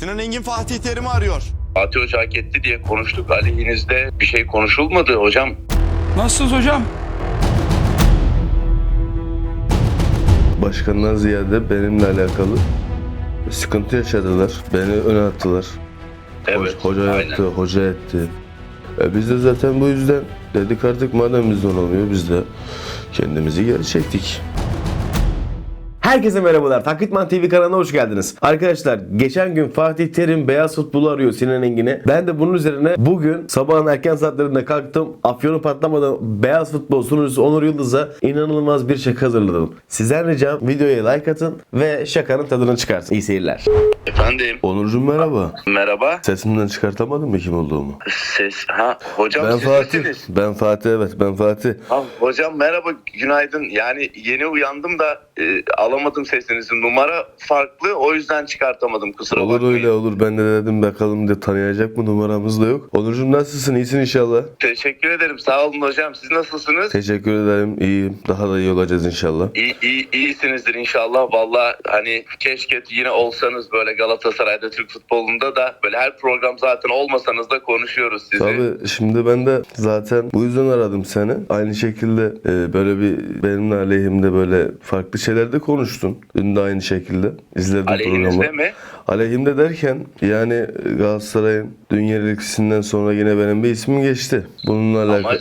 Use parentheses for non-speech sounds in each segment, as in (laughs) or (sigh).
Sinan Engin Fatih Terim'i arıyor. Fatih Hoca hak etti diye konuştuk. Aleyhinizde bir şey konuşulmadı hocam. Nasılsınız hocam? Başkandan ziyade benimle alakalı sıkıntı yaşadılar. Beni öne attılar. Evet. Hoca, hoca aynen. yaptı, hoca etti. E biz de zaten bu yüzden dedik artık madem bizden olmuyor biz de kendimizi geri çektik. Herkese merhabalar. Taklitman TV kanalına hoş geldiniz. Arkadaşlar geçen gün Fatih Terim beyaz futbolu arıyor Sinan Engin'e. Ben de bunun üzerine bugün sabahın erken saatlerinde kalktım. Afyonu patlamadan beyaz futbol sunucusu Onur Yıldız'a inanılmaz bir şaka hazırladım. Sizden ricam videoya like atın ve şakanın tadını çıkartın. İyi seyirler. Efendim Onurcuğum merhaba. merhaba. Sesimden çıkartamadın mı kim olduğumu? Ses ha hocam Ben siz Fatih. misiniz? Ben Fatih evet ben Fatih. Ha, hocam merhaba günaydın. Yani yeni uyandım da e, alamadım sesinizi. Numara farklı o yüzden çıkartamadım kusura Olur bakmayın. öyle olur. Ben de dedim bakalım de tanıyacak mı numaramız da yok. Onurcuğum nasılsın? İyisin inşallah. Teşekkür ederim sağ olun hocam. Siz nasılsınız? Teşekkür ederim. İyiyim. Daha da iyi olacağız inşallah. İyi, iyi, iyisinizdir inşallah. Valla hani keşke yine olsanız böyle Galatasaray'da Türk futbolunda da böyle her program zaten olmasanız da konuşuyoruz sizi. Tabii şimdi ben de zaten bu yüzden aradım seni. Aynı şekilde e, böyle bir benimle aleyhimde böyle farklı şeyler de konuştun. Dün de aynı şekilde izledim Aleyhinizde programı. mi? Aleyhimde derken yani Galatasaray'ın dün yenilgisinden sonra yine benim bir ismim geçti. Bununla Ama alakalı.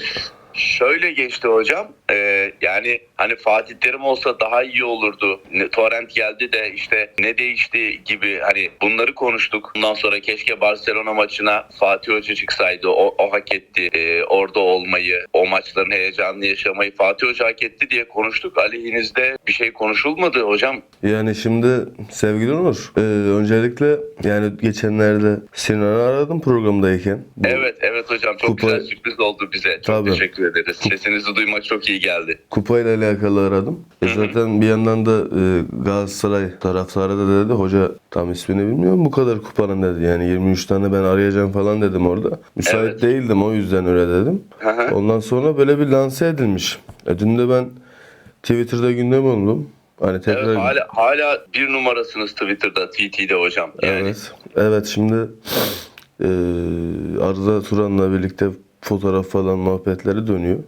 Şöyle geçti hocam. Ee, yani hani Fatih Terim olsa daha iyi olurdu. Ne- Torrent geldi de işte ne değişti gibi hani bunları konuştuk. Bundan sonra keşke Barcelona maçına Fatih Hoca çıksaydı. O, o hak etti. Ee, orada olmayı, o maçların heyecanını yaşamayı Fatih Hoca hak etti diye konuştuk. Aleyhinizde bir şey konuşulmadı hocam. Yani şimdi sevgili Onur, e, öncelikle yani geçenlerde Sinan'ı aradım programdayken. Evet evet hocam çok Kupa- güzel sürpriz oldu bize. Çok Tabii. teşekkür ederiz. Sesinizi duymak çok iyi geldi. Kupayla alakalı aradım. E zaten bir yandan da e, Galatasaray taraftarı da dedi hoca tam ismini bilmiyorum bu kadar kupanın dedi. Yani 23 tane ben arayacağım falan dedim orada. Müsait Evet. değildim o yüzden öyle dedim. Ondan sonra böyle bir lanse edilmiş. E dün de ben Twitter'da gündem oldum. Hani tekrar Evet, hala, hala bir numarasınız Twitter'da, TT'de hocam. Yani. Evet. Evet şimdi e, Arda Turan'la birlikte fotoğraf falan muhabbetleri dönüyor.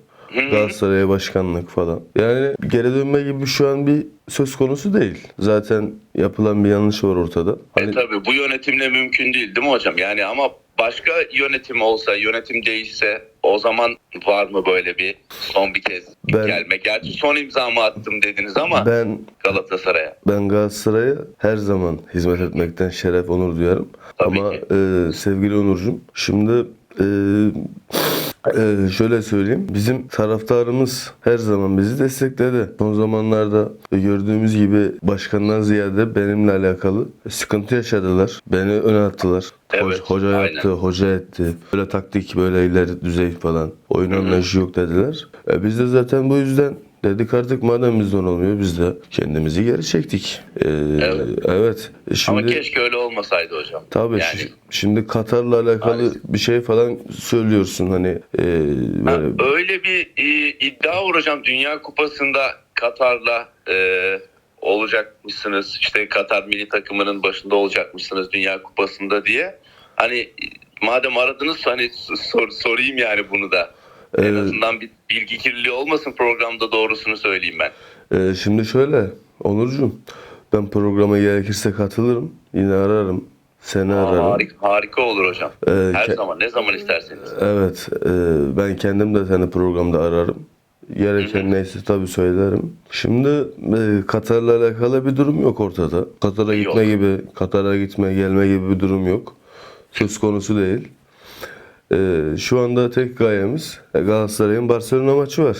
Galatasaray'a başkanlık falan. Yani geri dönme gibi şu an bir söz konusu değil. Zaten yapılan bir yanlış var ortada. E Hani tabii bu yönetimle mümkün değil değil mi hocam? Yani ama başka yönetim olsa, yönetim değişse o zaman var mı böyle bir son bir kez Ben- gelme? Gerçi son imzamı attım dediniz ama ben Galatasaray'a. ben Galatasaray'a her zaman hizmet etmekten şeref onur duyarım. Tabii Ama ki. e, sevgili Onurcuğum şimdi e, e, şöyle söyleyeyim. Bizim taraftarımız her zaman bizi destekledi. Son zamanlarda gördüğümüz gibi başkandan ziyade benimle alakalı sıkıntı yaşadılar. Beni öne attılar. Evet, Hoca, hoca aynen. yaptı, hoca etti. Böyle taktik, böyle ileri düzey falan. Oyun anlayışı yok dediler. E, biz de zaten bu yüzden dedik artık madem bizden olmuyor biz de kendimizi geri çektik. E, Evet. evet. Şimdi, Ama keşke öyle olmasaydı hocam. Tabii Yani şi- şimdi Katar'la alakalı Maalesef. bir şey falan söylüyorsun hani e, Ha, böyle öyle bir e, iddia var hocam. Dünya Kupası'nda Katar'la e, olacakmışsınız. İşte Katar milli takımının başında olacakmışsınız Dünya Kupası'nda diye. Hani madem aradınız hani sor, sorayım yani bunu da. En Evet. azından bir bilgi kirliliği olmasın programda doğrusunu söyleyeyim ben. E, şimdi şöyle Onurcuğum ben programa gerekirse katılırım. Yine ararım. Seni Aa, ararım. harika, harika olur hocam. E, Her ke- zaman ne zaman isterseniz. Evet, e, ben kendim de seni programda ararım. Gereken neyse tabii söylerim. Şimdi e, Katar'la alakalı bir durum yok ortada. Katar'a gitme Yok. gibi, Katar'a gitme gelme gibi bir durum yok. Söz konusu değil. E, şu anda tek gayemiz e, Galatasaray'ın Barcelona maçı var.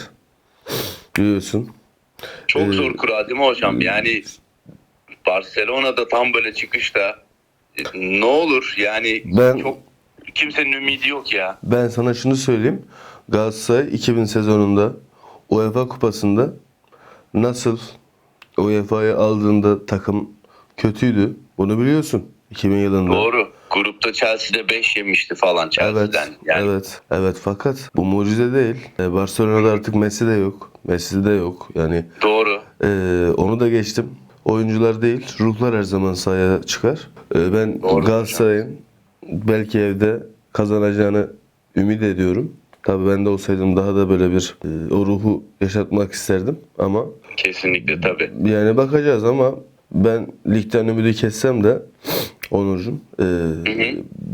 Biliyorsun. Çok Ee, zor kura değil mi hocam? Yani Barcelona'da tam böyle çıkışta e, ne olur yani Ben- çok kimsenin ümidi yok ya. Ben sana şunu söyleyeyim. Galatasaray 2000 sezonunda UEFA Kupası'nda nasıl UEFA'yı aldığında takım kötüydü. Bunu biliyorsun. 2000 yılında. Doğru. Grupta Chelsea'de 5 yemişti falan Evet, Chelsea'den. yani evet, evet. Fakat bu mucize değil. E, Barcelona'da artık Messi de yok. Messi de yok. Yani doğru. e, onu da geçtim. oyuncular değil, ruhlar her zaman sahaya çıkar. Ee, ben Doğru Galatasaray'ın belki evde kazanacağını ümit ediyorum. Tabii ben de olsaydım daha da böyle bir e, o ruhu yaşatmak isterdim ama Kesinlikle tabii. yani bakacağız ama ben ligden ümidi kessem de Onurcuğum e,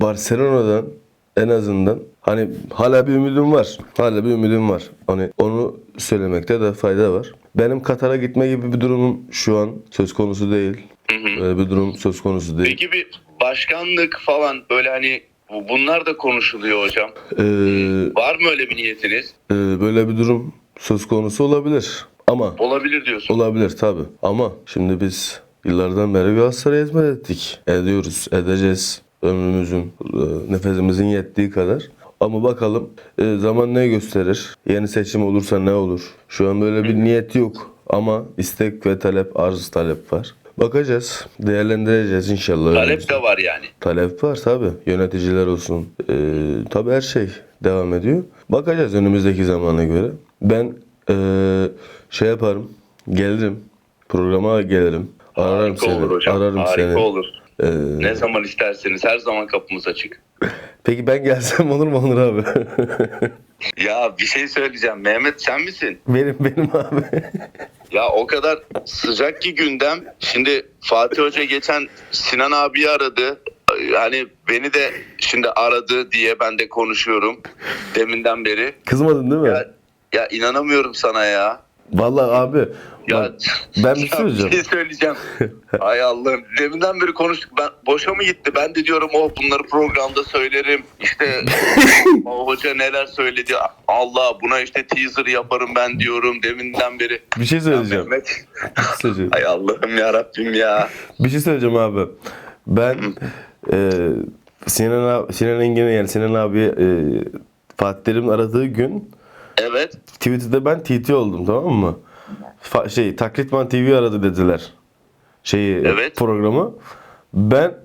Barcelona'dan en azından hani hala bir ümidim var. Hala bir ümidim var. Hani onu söylemekte de fayda var. Benim Katar'a gitme gibi bir durumum şu an söz konusu değil. Böyle bir durum söz konusu değil. Peki bir başkanlık falan böyle hani bu- bunlar da konuşuluyor hocam. Ee, Var mı öyle bir niyetiniz? e, böyle bir durum söz konusu olabilir. Ama Olabilir diyorsun. Olabilir tabi. Ama şimdi biz yıllardan beri Galatasaray'a hizmet ettik. Ediyoruz, edeceğiz. Ömrümüzün, e, nefesimizin yettiği kadar. Ama bakalım e, zaman ne gösterir? Yeni seçim olursa ne olur? Şu an böyle bir niyet yok. Ama istek ve talep, arz talep var. Bakacağız. Değerlendireceğiz inşallah. Talep de var yani. Talep var tabi. Yöneticiler olsun. Ee, tabi her şey devam ediyor. Bakacağız önümüzdeki zamana göre. Ben ee, şey yaparım. Gelirim. Programa gelirim. Ararım Harika seni. olur hocam. Ararım Harika seni. olur. Ee, Ne zaman isterseniz her zaman kapımız açık. (laughs) peki ben gelsem olur mu Onur abi? (laughs) Ya bir şey söyleyeceğim. Mehmet sen misin? benim benim abi. (laughs) Ya o kadar sıcak ki gündem. Şimdi Fatih Hoca geçen Sinan abiyi aradı. Hani beni de şimdi aradı diye ben de konuşuyorum deminden beri. Kızmadın değil mi? Ya, ya inanamıyorum sana ya. Vallahi abi. Ya, bak, ben bir şey (laughs) ya söyleyeceğim. şey söyleyeceğim. Ay Allah'ım. Deminden beri konuştuk. Ben boşa mı gitti? Ben de diyorum oh bunları programda söylerim. İşte (laughs) o hoca neler söyledi. Allah buna işte teaser yaparım ben diyorum deminden beri. Bir şey söyleyeceğim. Mehmet. Şey söyleyeceğim. Ay Allah'ım ya Rabbim ya. Bir şey söyleyeceğim abi. Ben e, Sinan abi, Sinan Engin'e yani Sinan abi e, Fatih Terim'in aradığı gün Evet. Twitter'da ben TT oldum tamam mı? Fa- şey Taklitman TV aradı dediler. Şeyi Evet. programı. Ben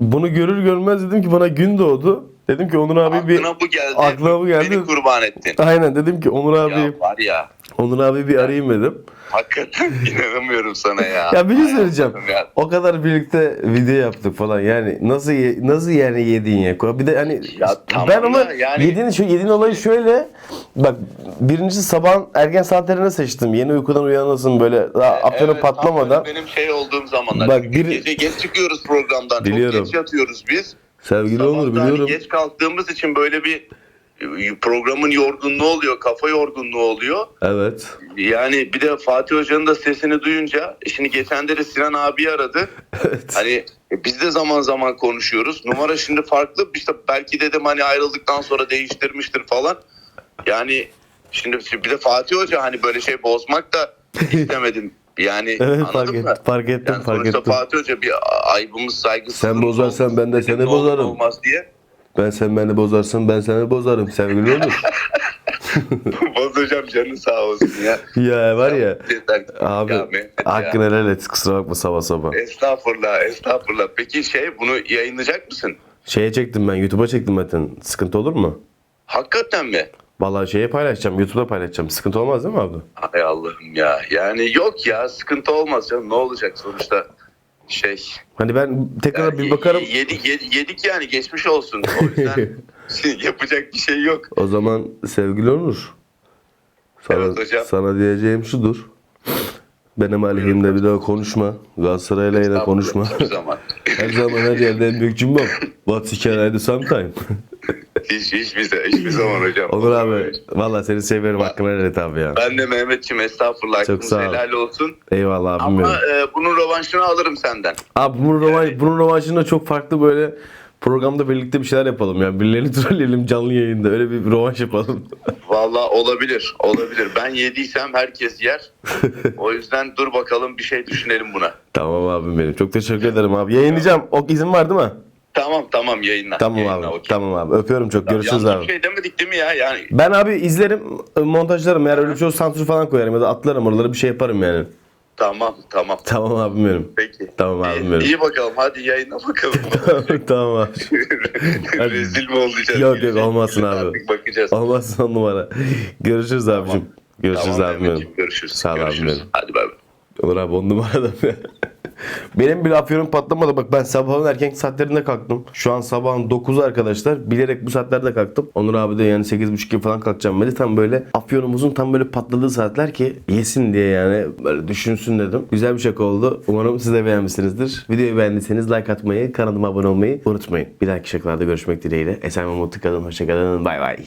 bunu görür görmez dedim ki bana gün doğdu. Dedim ki Onur abi bir Aklına bu geldi. Aklıma bu geldi. Beni kurban ettin. Aynen dedim ki Onur abi Ya var ya. Onur abi bir arayayım dedim. Hakikaten (laughs) inanamıyorum sana ya. Ya bir şey söyleyeceğim. Ya. O kadar birlikte video yaptık falan. Yani nasıl ye- nasıl yani yedin ya? Bir de hani Ya tamam ben ama da yani- yediğin şu yediğin olayı şöyle bak birincisi sabah erken saatlerine seçtim. Yeni uykudan uyanasın böyle daha afyonun Evet, tam patlamadan. böyle Benim şey olduğum zamanlar. Bak, Çünkü bir- Gece geç çıkıyoruz programdan. Biliyorum. Çok geç yatıyoruz biz. Sevgili Sabah Onur biliyorum. geç kalktığımız için böyle bir e, programın yorgunluğu oluyor. Kafa yorgunluğu oluyor. Evet. Yani bir de Fatih Hoca'nın da sesini duyunca e, şimdi geçen de Sinan abi aradı. (laughs) Evet. Hani e, biz de zaman zaman konuşuyoruz. Numara şimdi farklı. İşte belki dedim hani ayrıldıktan sonra değiştirmiştir falan. Yani şimdi bir de Fatih Hoca hani böyle şey bozmak da (laughs) istemedim. Yani Evet fark, et, fark ettim Yani fark ettim. Fatih Hoca bir ayıbımız saygısızlığımız Sen bozarsan ben de seni olur bozarım. Olmaz diye. Ben sen beni bozarsın ben seni bozarım sevgili Onur. Bozacağım canın sağ olsun ya. ya var ya. Abi ya. hakkını helal et kusura bakma sabah sabah. Estağfurullah, estağfurullah. Peki şey bunu yayınlayacak mısın? Şeye çektim ben YouTube'a çektim zaten. Sıkıntı olur mu? Hakikaten mi? Vallahi şeye paylaşacağım. YouTube'da paylaşacağım. Sıkıntı olmaz değil mi abi? Ay Allah'ım ya. Yani yok ya sıkıntı olmaz canım. Ne olacak sonuçta şey. Hani ben tekrar Yani bir bakarım. Yedik, yedik, yedik yani geçmiş olsun. O yüzden (laughs) yapacak bir şey yok. O zaman sevgili Onur. Sana, Evet hocam. sana diyeceğim şudur. Benim aleyhimde bir daha konuşma. Galatasaray'la yine konuşma. Hiçbir zaman. her zaman her yerde en büyük cümlem. (laughs) What's can I do sometime? Hiç, hiçbir, hiçbir zaman (laughs) hocam. Onur abi. Valla seni seviyorum. Hakkını helal et abi ya. Ben de Mehmetciğim estağfurullah. Çok sağ ol. helal olsun. Eyvallah abim Ama benim. e, bunun rövanşını alırım senden. Abi bunun, rövanş, bunun rövanşında çok farklı böyle programda birlikte bir şeyler yapalım ya. Birilerini (laughs) trolleyelim canlı yayında. Öyle bir rövanş yapalım. (laughs) Vallahi olabilir. Olabilir. Ben yediysem herkes yer. O yüzden dur bakalım bir şey düşünelim buna. tamam abim benim. Çok teşekkür ederim abi. Yayınlayacağım. O izin var değil mi? Tamam tamam yayınla. Tamam Yayınla, abi. okey. Tamam abi. Öpüyorum çok. Görüşürüz Yanlış abi. şey demedik değil mi ya? Yani Ben abi izlerim, montajlarım. Eğer öyle bir şey olursa sansür falan koyarım ya da atlarım oraları bir şey yaparım yani. tamam tamam. Tamam abim benim. Peki. Tamam abim benim. iyi bakalım. Hadi yayına bakalım. (laughs) tamam abi. (laughs) Hadi. Rezil mi olacağız? Yok, yok, olmasın abi. Artık bakacağız. Olmazsa on numara. (laughs) Görüşürüz abicim. Görüşürüz Tamam, abim Mehmetciğim, benim. Görüşürüz. Sağ ol abim Görüşürüz. benim. Hadi bay bay. Olur abi on numarada. Benim bile afyonum patlamadı. Bak ben sabahın erken saatlerinde kalktım. Şu an sabahın 9'u arkadaşlar. Bilerek bu saatlerde kalktım. Onur abi de yani 8.30 gibi falan kalkacağım dedi. Tam böyle afyonumuzun tam böyle patladığı saatler ki yesin diye yani böyle düşünsün dedim. Güzel bir şaka oldu. Umarım siz de beğenmişsinizdir. Videoyu beğendiyseniz like atmayı, kanalıma abone olmayı unutmayın. Bir dahaki şakalarda görüşmek dileğiyle. Esen ve mutlu kalın. Hoşçakalın. Bay bay.